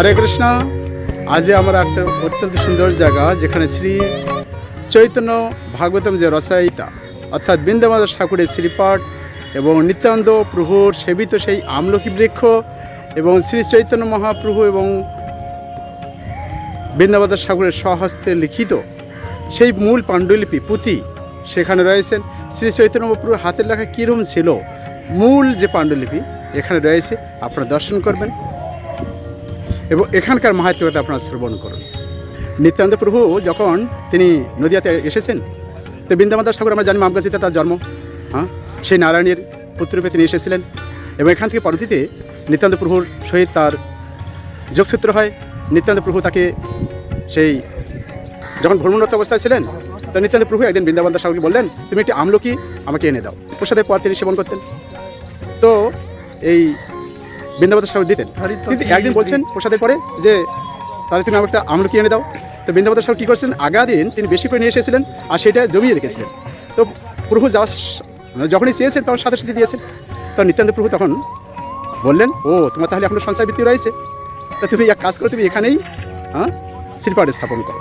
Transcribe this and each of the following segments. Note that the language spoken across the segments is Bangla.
হরে কৃষ্ণ। আজ আমার একটা অত্যন্ত সুন্দর জায়গা, যেখানে শ্রী চৈতন্য ভাগবতম যে রসায়িতা অর্থাৎ বৃন্দাবন ঠাকুরের শ্রীপাঠ এবং নিত্যানন্দ প্রভুর সেবিত সেই আমলকি বৃক্ষ এবং শ্রী চৈতন্য মহাপ্রভু এবং বৃন্দাবাদ ঠাকুরের স্বহস্তে লিখিত সেই মূল পাণ্ডুলিপি পুঁথি সেখানে রয়েছেন। শ্রী চৈতন্য মহাপ্রভুর হাতের লেখা কীরম ছিল? মূল যে পাণ্ডুলিপি এখানে রয়েছে, আপনারা দর্শন করবেন। এবং এখানকার মাহাত্ম্যতা আপনারা শ্রবণ করুন। নিত্যানন্দ প্রভু যখন তিনি নদিয়াতে এসেছেন, তো বৃন্দাবন দাস ঠাকুর, আমরা জানি মামগাছিতে তার জন্ম হ্যাঁ? সেই নারায়ণের পুত্ররূপে তিনি এসেছিলেন এবং এখান থেকে পরবর্তীতে নিত্যানন্দ প্রভুর সহিত তার যোগসূত্র হয়। নিত্যানন্দ প্রভু তাকে সেই যখন ভ্রমণরত অবস্থায় ছিলেন, তো নিত্যানন্দ প্রভু একদিন বৃন্দাবন দাস ঠাকুরকে বললেন, তুমি একটি আমলকি আমাকে এনে দাও। প্রসাদের পর তিনি সেবন করতেন। তো এই বৃন্দাবন দাস ঠাকুর দিতেন কিন্তু একদিন বলছেন প্রসাদের পরে যে তাহলে তুমি আমাকে একটা আমলকি এনে দাও। তো বৃন্দাবন দাস ঠাকুর কী করছিলেন আগা দিন তিনি বেশি করে নিয়ে এসেছিলেন আর সেটা জমিয়ে রেখেছিলেন। তো প্রভু যাওয়ার স- মানে যখনই চেয়েছেন তখন সাথে সাথে দিয়েছেন। তো নিত্যানন্দ প্রভু তখন বললেন ও তোমার তাহলে এখনও সঞ্চয় বৃত্তি রয়েছে। তা তুমি এক কাজ করো তুমি এখানেই হ্যাঁ শ্রীপাঠ স্থাপন করো।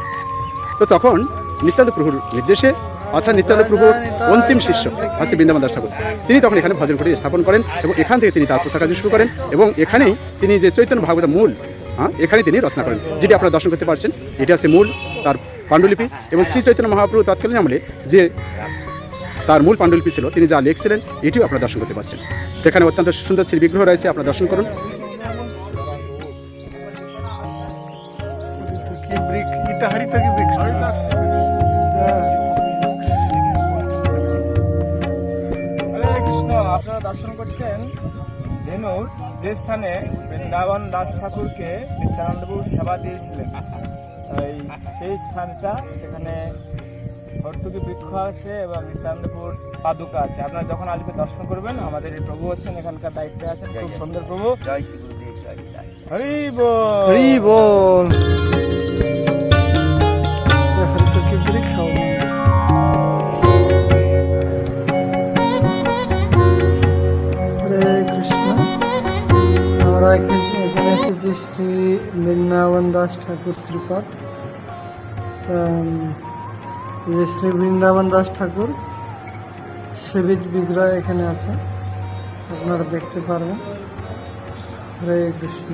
তো তখন নিত্যান্ত প্রভুর নির্দেশে অর্থাৎ নিত্যান্ত প্রভুর অন্তিম শিষ্য আছে বৃন্দাবন দাস ঠাকুর। তিনি তখন এখানে ভজন করে স্থাপন করেন এবং এখান থেকে তিনি তার পোশাক কাজ শুরু করেন এবং এখানেই তিনি যে চৈতন্য ভাগবত মূল হ্যাঁ এখানে তিনি রচনা করেন যেটি আপনারা দর্শন করতে পারছেন। এটি আছে মূল তার পাণ্ডুলিপি এবং শ্রী চৈতন্য মহাপ্রভু তৎকালীন আমলে যে তার মূল পাণ্ডুলিপি ছিল তিনি যা লিখছিলেন এটিও আপনারা দর্শন করতে পারছেন। এখানে অত্যন্ত সুন্দর শ্রী বিগ্রহ রয়েছে আপনারা দর্শন করুন। কি ব্রিক ইটা আপনারা দর্শন করছেন ধেনুর যে স্থানে বৃন্দাবন দাস ঠাকুরকে নিত্যানন্দবাবু সেবা দিয়েছিলেন। এই সেই স্থানটা সেখানে ভর্তুকি বৃক্ষ আছে এবং নিত্যানন্দপুর পাদুকা আছে। আপনারা যখন আসবে দর্শন করবেন আমাদের এই প্রভু হচ্ছেন এখানকার দায়িত্বে আছেন। খুব সুন্দর প্রভু। জয় শ্রী গুরুদেব জয় জয় হরি বল। হরি বল। আমরা এখানে এসেছি শ্রী বৃন্দাবন দাস ঠাকুর শ্রীপাঠ যে শ্রী বৃন্দাবন দাস ঠাকুর, সেবিত বিগ্রহ এখানে আছে। আপনারা দেখতে পারবেন। হরে কৃষ্ণ।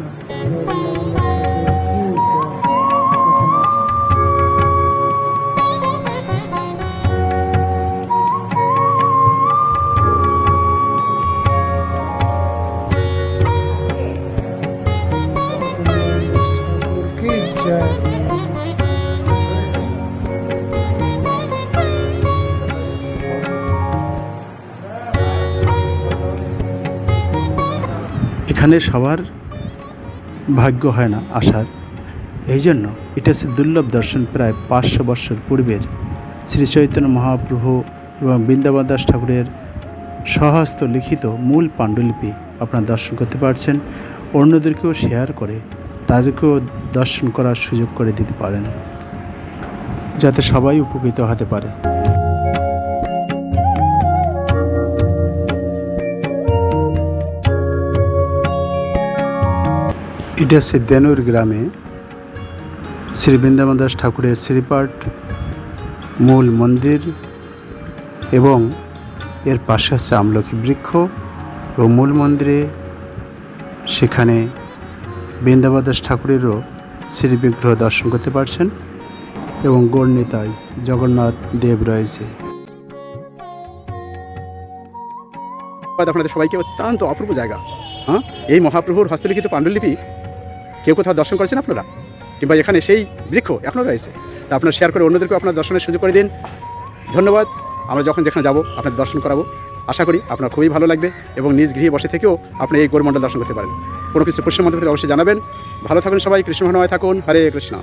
এখানে সবার ভাগ্য হয় না আসার। এই জন্য এটা হচ্ছে দুর্লভ দর্শন প্রায় পাঁচশো বৎসর পূর্বের শ্রী চৈতন্য মহাপ্রভু এবং বৃন্দাবন দাস ঠাকুরের স্বহস্ত লিখিত মূল পাণ্ডুলিপি আপনারা দর্শন করতে পারছেন। অন্যদেরকেও শেয়ার করে তাদেরকেও দর্শন করার সুযোগ করে দিতে পারেন, যাতে সবাই উপকৃত হতে পারে। এটা দেনুর গ্রামে শ্রী বৃন্দাবন দাস ঠাকুরের শ্রীপাঠ, মূল মন্দির এবং এর পাশে হচ্ছে আমলকি বৃক্ষ এবং মূল মন্দিরে সেখানে বৃন্দাবন দাস ঠাকুরেরও শ্রীবিগ্রহ দর্শন করতে পারছেন এবং গৌরনীতায় জগন্নাথ দেব রয়েছে। আপনাদের সবাইকে, অত্যন্ত অপূর্ব জায়গা। হ্যাঁ? এই মহাপ্রভুর হস্তলিখিত পাণ্ডুলিপি কেউ কোথাও দর্শন করেছেন আপনারা? কিংবা এখানে সেই বৃক্ষ এখনও রয়েছে? তা আপনারা শেয়ার করে অন্যদেরকেও আপনার দর্শনের সুযোগ করে দিন। ধন্যবাদ। আমরা যখন যেখানে যাব, আপনাদের দর্শন করাবো। আশা করি আপনার খুবই ভালো লাগবে এবং নিজ গৃহে বসে থেকেও আপনি এই গৌরমণ্ডল দর্শন করতে পারেন। কোনো কিছু প্রশ্ন মধ্যে অবশ্যই জানাবেন। ভালো থাকুন সবাই, কৃষ্ণ থাকুন। হরে কৃষ্ণ।